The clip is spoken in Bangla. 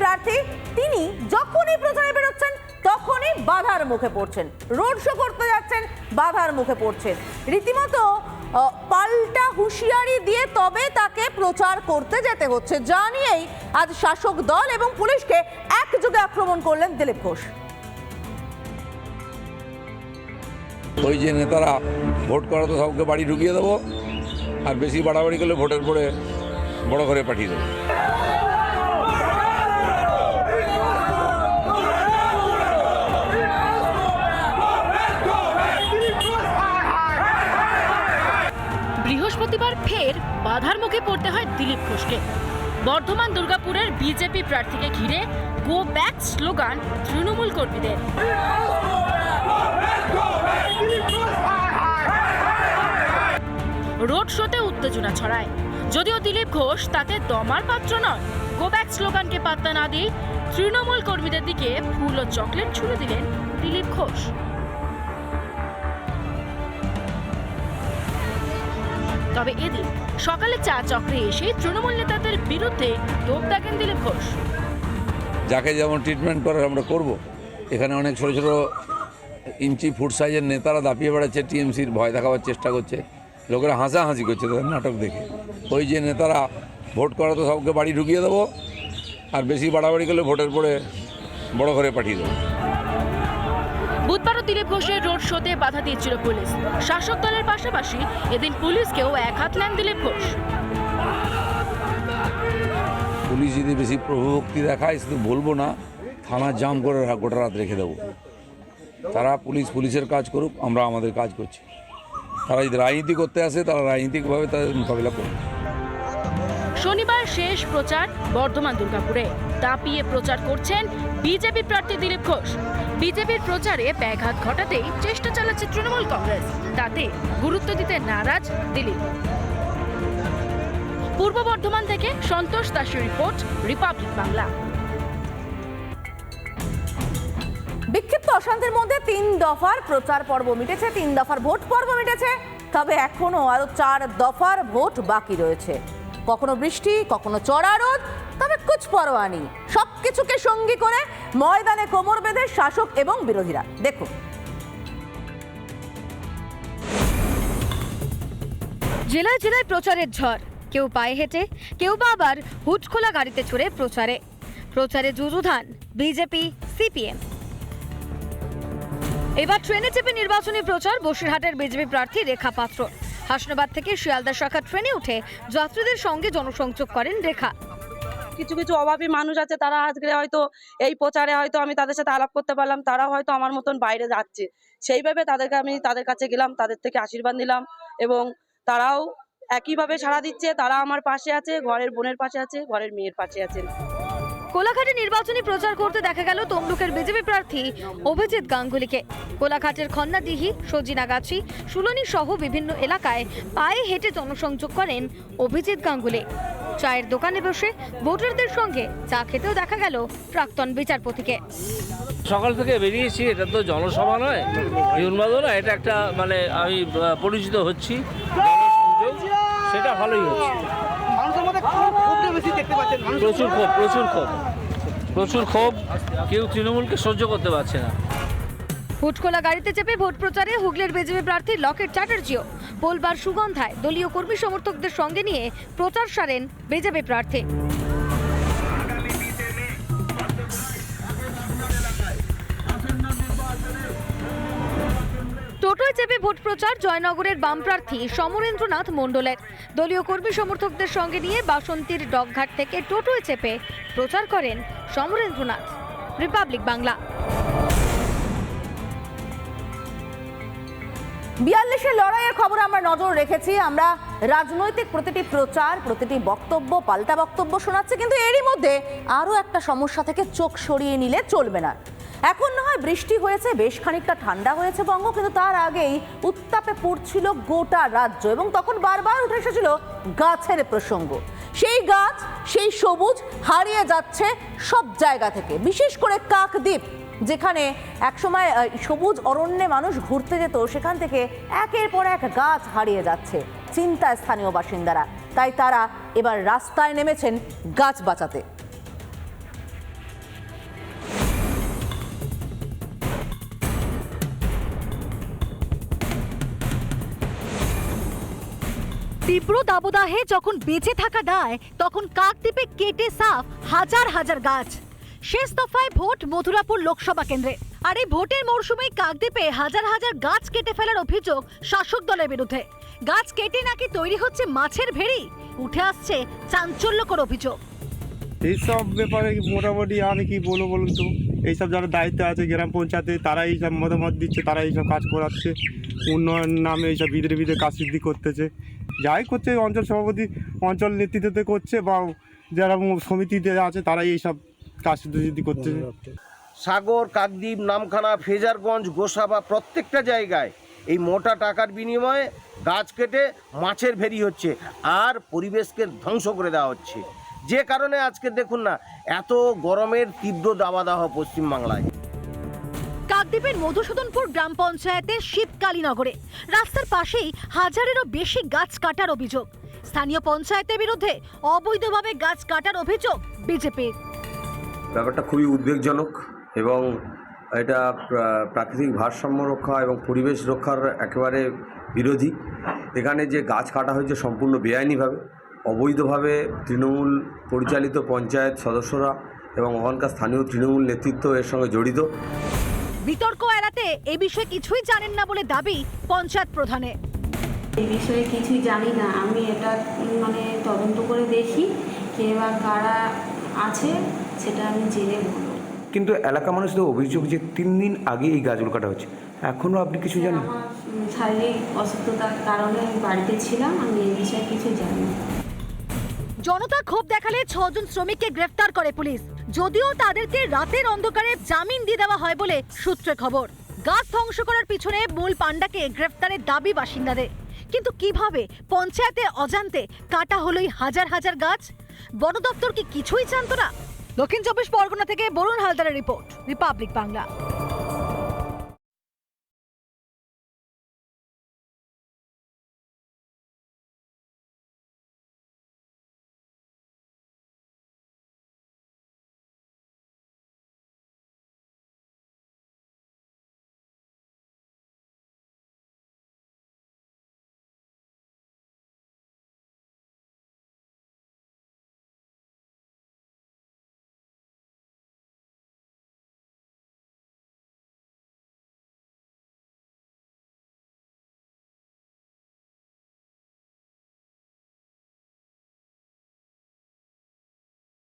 প্রার্থী, তিনি যখনই প্রচারে বেরোচ্ছেন, তখনই বাধার মুখে পড়ছেন। রোড শো করতে যাচ্ছেন, বাধার মুখে পড়ছেন। রীতিমতো পাল্টা হুঁশিয়ারি দিয়ে তবে তাকে প্রচার করতে যেতে হচ্ছে। যা নিয়েই আজ শাসক দল এবং পুলিশকে একযোগে আক্রমণ করলেন দিলীপ ঘোষ। ওই যে নেতারা ভোট করা তো সবকে বাড়ি ঢুকিয়ে দেবো, আর বেশি বাড়াবাড়ি করলে ভোটের পরে বড় করে পাঠিয়ে দেবো। বাধার মুখে পড়তে হয় দিলীপ ঘোষকে। বর্ধমান দুর্গাপুরের বিজেপি প্রার্থীকে ঘিরে গো ব্যাক স্লোগান তৃণমূল কর্মীদের। রোড শোতে উত্তেজনা ছড়ায়। যদিও দিলীপ ঘোষ তাতে দমার পাত্র নয় গো ব্যাক স্লোগানকে পাত্তা না দিয়ে তৃণমূল কর্মীদের দিকে ফুল ও চকলেট ছুড়ে দিলেন দিলীপ ঘোষ। তবে এদিন। সকালে চা চক্রে এসে তৃণমূল নেতাদের বিরুদ্ধে তোপ দেখেন দিলীপ ঘোষ। যাকে যেমন ট্রিটমেন্ট করার আমরা করব। এখানে অনেক ছোট ছোট ইঞ্চি ফুট সাইজের নেতারা দাপিয়ে বেড়াচ্ছে, টিএমসির ভয় দেখাবার চেষ্টা করছে। লোকেরা হাসাহাসি করছে তাদের নাটক দেখে। ওই যে নেতারা ভোট করা তো সবকে বাড়ি ঢুকিয়ে দেবো, আর বেশি বাড়াবাড়ি করলে ভোটের পরে বড় করে পাঠিয়ে দেবো। বুধবারও দিলীপ ঘোষের রোড শোতে বাধা দিয়েছিল পুলিশ। শাসক দলের পাশাপাশি এদিন পুলিশকেও এক হাত নেন দিলীপ ঘোষ। পুলিশ যদি বেশি প্রভুভক্তি দেখায় শুধু বলব না। থানা জাম করে গোটা রাত রেখে দেবো। তারা পুলিশ পুলিশের কাজ করুক আমরা আমাদের কাজ করছি। তারা যদি রাজনীতি করতে আসে তারা রাজনীতিকভাবে তাদের মোকাবিলা করবে শনিবার শেষ প্রচার বর্ধমান দুর্গাপুরে। দাপিয়ে প্রচার করছেন বিজেপি প্রার্থী দিলীপ ঘোষ। বিজেপির প্রচারে ব্যাঘাত ঘটাতেই চেষ্টা চালাচ্ছে তৃণমূল কংগ্রেস। তাতে গুরুত্ব দিতে নারাজ দিলীপ। পূর্ব বর্ধমান থেকে সন্তোষ দাসের রিপোর্ট, রিপাবলিক বাংলা। বিক্ষিপ্ত অশান্তির মধ্যে তিন দফার প্রচার পর্ব মিটেছে, তিন দফার ভোট পর্ব মিটেছে, তবে এখনও আরও চার দফার ভোট বাকি রয়েছে। কখনো বৃষ্টি, কখনো চড়া রোদ তবে কুছ পরোয়া নেই সবকিছুকে সঙ্গী করে ময়দানে কোমর বেঁধে শাসক এবং বিরোধীরা। দেখুন। জেলায় জেলায় প্রচারের ঝড়। কেউ পায়ে হেঁটে, কেউ বা আবার হুটখোলা গাড়িতে চড়ে প্রচারে। প্রচারে যুযুধান, বিজেপি, সিপিএম। এবার ট্রেনে চেপে নির্বাচনী প্রচার, বসিরহাটের বিজেপি প্রার্থী রেখা পাত্র। হাসনাবাদ থেকে শিয়ালদা শাখা ট্রেনে উঠে যাত্রীদের সঙ্গে জনসংযোগ করেন রেখা। কিছু কিছু অভাবী মানুষ আছে, তারা আজকে হয়তো এই প্রচারে হয়তো আমি তাদের সাথে আলাপ করতে পারলাম, তারা হয়তো আমার মতন বাইরে যাচ্ছে। সেইভাবে তাদেরকে আমি তাদের কাছে গেলাম, তাদের থেকে আশীর্বাদ নিলাম এবং তারাও একইভাবে সাড়া দিচ্ছে, তারা আমার পাশে আছে, ঘরের বোনের পাশে আছে, ঘরের মেয়ের পাশে আছেন কোলাঘাটে নির্বাচনী প্রচার করতে দেখা গেল তমলুকের বিজেপি প্রার্থী অভিজিৎ গাঙ্গুলিকে। কোলাঘাটের খন্নাডিহি সজিনাগাছি, সুলনি সহ বিভিন্ন এলাকায় পায়ে হেঁটে জনসংযোগ করেন অভিজিৎ গাঙ্গুলি। চায়ের দোকানে বসে ভোটারদের সঙ্গে চা খেতেও দেখা গেল প্রাক্তন বিচারপতিকে। সকাল থেকে বেরিয়েছি এটা তো জনসভা নয় এই উন্মাদনা এটা একটা মানে আমি পরিচিত হচ্ছি সেটা ভালোই হচ্ছে। মানুষের মধ্যে খুব ক্ষোভটা বেশি দেখতে পাচ্ছেন মানুষ। প্রচুর ক্ষোভ প্রচুর ক্ষোভ প্রচুর ক্ষোভ কেউ তৃণমূলকে সহ্য করতে পারছে না। হুটখোলা গাড়িতে চেপে ভোট প্রচারে হুগলির বিজেপি প্রার্থী লকেট চ্যাটার্জিও। পোলবার সুগন্ধায় দলীয় কর্মী সমর্থকদের সঙ্গে নিয়ে প্রচার সারেন বিজেপি প্রার্থী। টোটোয় চেপে ভোট প্রচার জয়নগরের বাম প্রার্থী সমরেন্দ্রনাথ মণ্ডলের। দলীয় কর্মী সমর্থকদের সঙ্গে নিয়ে বাসন্তীর ডকঘাট থেকে টোটোয় চেপে প্রচার করেন সমরেন্দ্রনাথ। রিপাবলিক বাংলা। বিয়াল্লিশের লড়াইয়ের খবর আমরা নজর রেখেছি। আমরা রাজনৈতিক প্রতিটি প্রচার, প্রতিটি বক্তব্য, পাল্টা বক্তব্য শোনাচ্ছে, কিন্তু এরই মধ্যে আরও একটা সমস্যা থেকে চোখ সরিয়ে নিলে চলবে না। এখন না হয় বৃষ্টি হয়েছে, বেশ খানিকটা ঠান্ডা হয়েছে বঙ্গ, কিন্তু তার আগেই উত্তাপে পড়ছিল গোটা রাজ্য এবং তখন বারবার উঠে এসেছিল গাছের প্রসঙ্গ। সেই গাছ, সেই সবুজ হারিয়ে যাচ্ছে সব জায়গা থেকে, বিশেষ করে কাকদ্বীপ। যেখানে একসময় সবুজ অরণ্যে মানুষ ঘুরতে যেত, সেখান থেকে একের পর এক গাছ হারিয়ে যাচ্ছে চিন্তা স্থানীয় বাসিন্দারা। তাই তারা এবার রাস্তায় নেমেছেন গাছ বাঁচাতে। তীব্র দাবদাহে যখন বেঁচে থাকা দায়, তখন কাকদ্বীপে কেটে সাফ হাজার হাজার গাছ। শেষ দফায় ভোট মথুরাপুর লোকসভা কেন্দ্রে। আর এই ভোটের মরশুমে কাকদ্বীপে হাজার হাজার গাছ কেটে ফেলার অভিযোগ শাসক দলের বিরুদ্ধে। গাছ কেটে নাকি তৈরি হচ্ছে মাছের ভেড়ি? উঠে আসছে চাঞ্চল্যকর অভিযোগ। এইসব ব্যাপারে মোটামুটি আমি কি বলব বলুন তো? এইসব যারা দায়িত্বে আছে গ্রাম পঞ্চায়েতে, তারা এইসব মতামত দিচ্ছে, তারা এইসব কাজ করাচ্ছে। উন্নয়ন নামে এইসব বিধে বিধে কাজ সিদ্ধি করতেছে। যাই করছে, অঞ্চল সভাপতি, অঞ্চল নেতৃত্বে করছে বা যারা সমিতিতে আছে, তারাই এইসব সিদ্ধি সাগর কাকদ্বীপ নামখানা ফেজারগঞ্জ গোসাবা প্রত্যেকটা জায়গায় এই মোটা টাকার বিনিময়ে গাছ কেটে মাছের ভেরি হচ্ছে আর পরিবেশকে ধ্বংস করে দেওয়া হচ্ছে। যে কারণে আজকে দেখুন না এত গরমের তীব্র দাবাদাহ পশ্চিমবাংলায়। কাকদ্বীপের মধুসূদনপুর গ্রাম পঞ্চায়েতের শীতকালী নগরে রাস্তার পাশেই হাজারেরও বেশি গাছ কাটার অভিযোগ। স্থানীয় পঞ্চায়েতের বিরুদ্ধে অবৈধভাবে গাছ কাটার অভিযোগ বিজেপির। ব্যাপারটা খুবই উদ্বেগজনক এবং এটা প্রাকৃতিক ভারসাম্য রক্ষা এবং পরিবেশ রক্ষার একেবারে বিরোধী। এখানে যে গাছ কাটা হয়েছে সম্পূর্ণ বেআইনিভাবে অবৈধভাবে তৃণমূল পরিচালিত পঞ্চায়েত সদস্যরা এবং ওখানকার স্থানীয় তৃণমূল নেতৃত্ব এর সঙ্গে জড়িত। বিতর্ক এড়াতে এ বিষয়ে কিছুই জানেন না বলে দাবি পঞ্চায়েত প্রধানে এই বিষয়ে কিছুই জানি না। আমি এটা মানে তদন্ত করে দেখি কে বা কারা আছে সেটা আমি জেনে বলব। কিন্তু এলাকা মানুষদের অভিযোগ যে তিন দিন আগে এই গাছগুলো কাটা হচ্ছে এখনও আপনি কিছু জানেন? শারীরিক অসুস্থতার কারণে আমি বাড়িতে ছিলাম আমি এই বিষয়ে কিছু জানি জনতা ক্ষোভ দেখালে ছজন শ্রমিককে গ্রেফতার করে পুলিশ। যদিও তাদেরকে রাতের অন্ধকারে জামিন দিয়ে দেওয়া হয় বলে সূত্রে খবর। গাছ ধ্বংস করার পিছনে মূল পাণ্ডাকে গ্রেফতারের দাবি বাসিন্দাদের। কিন্তু কীভাবে পঞ্চায়েতে অজান্তে কাটা হলোই হাজার হাজার গাছ? বন দপ্তর কি কিছুই জানতো না? দক্ষিণ চব্বিশ পরগনা থেকে বরুণ হালদারের রিপোর্ট, রিপাবলিক বাংলা।